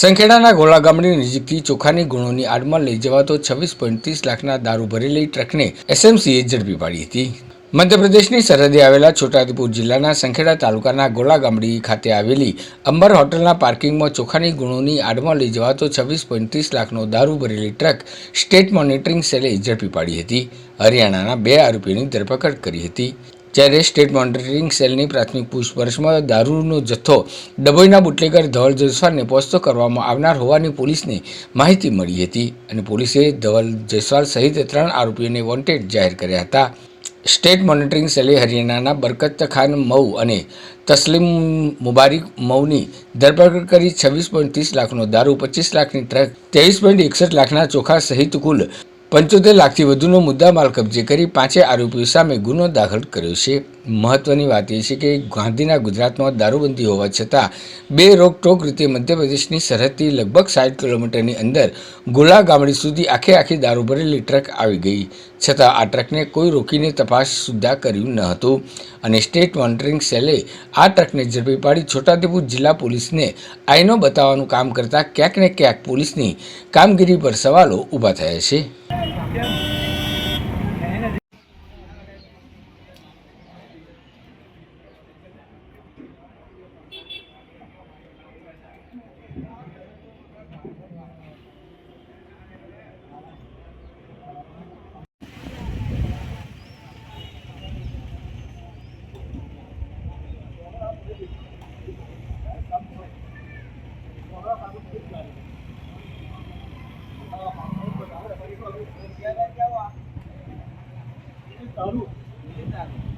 સંખેડાના ગોળા ગામની નજીકથી ચોખાની ગુણોની આડમાં લઈ જવાતો છવ્વીસ પોઈન્ટ ત્રીસ લાખના દારૂ ભરેલી ટ્રકને એસએમસીએ ઝડપી પાડી હતી. મધ્યપ્રદેશની સરહદે આવેલા છોટાઉદેપુર જિલ્લાના સંખેડા તાલુકાના ગોળા ગામડી ખાતે આવેલી અંબર હોટલના પાર્કિંગમાં ચોખાની ગુણોની આડમાં લઈ જવાતો છવ્વીસ પોઈન્ટ ત્રીસ લાખનો દારૂ ભરેલી ટ્રક સ્ટેટ મોનિટરિંગ સેલે ઝડપી પાડી હતી. હરિયાણાના બે આરોપીઓની ધરપકડ કરી હતી. જ્યારે સ્ટેટ મોનિટરિંગ સેલની પ્રાથમિક પૂછપરછમાં દારૂનો જથ્થો, ડભોઈના બુટલેગર, ધવલ જયસ્વાલને પોસ્તો કરવામાં આવનાર હોવાની પોલીસને માહિતી મળી હતી અને પોલીસે ધવલ જયસ્વાલ સહિત ત્રણ આરોપીઓને વોન્ટેડ જાહેર કર્યા હતા. સ્ટેટ મોનિટરિંગ સેલે હરિયાણાના બરકત ખાન મઉ અને તસ્લીમ મુબારિક મઉની ધરપકડ કરી છવ્વીસ પોઈન્ટ ત્રીસ લાખનો દારૂ, પચીસ લાખની ટ્રક, ત્રેવીસ પોઈન્ટ એકસઠ લાખના ચોખા સહિત કુલ પંચોતેર લાખથી વધુનો મુદ્દામાલ કબજે કરી પાંચે આરોપીઓ સામે ગુનો દાખલ કર્યો છે. મહત્વની વાત એ છે કે ગાંધીના ગુજરાતમાં દારૂબંધી હોવા છતાં બે રોકટોક રીતે મધ્યપ્રદેશની સરહદથી લગભગ સાઠ કિલોમીટરની અંદર ગોલા ગામડી સુધી આખે આખી દારૂ ભરેલી ટ્રક આવી ગઈ. છતાં આ ટ્રકને કોઈ રોકીને તપાસ સુદ્ધા કર્યું ન હતું અને સ્ટેટ મોનિટરિંગ સેલે આ ટ્રકને ઝડપી પાડી છોટાઉદેપુર જિલ્લા પોલીસને આઈનો બતાવવાનું કામ કરતાં ક્યાંક ને ક્યાંક પોલીસની કામગીરી પર સવાલો ઊભા થયા છે. Gracias. అంటారు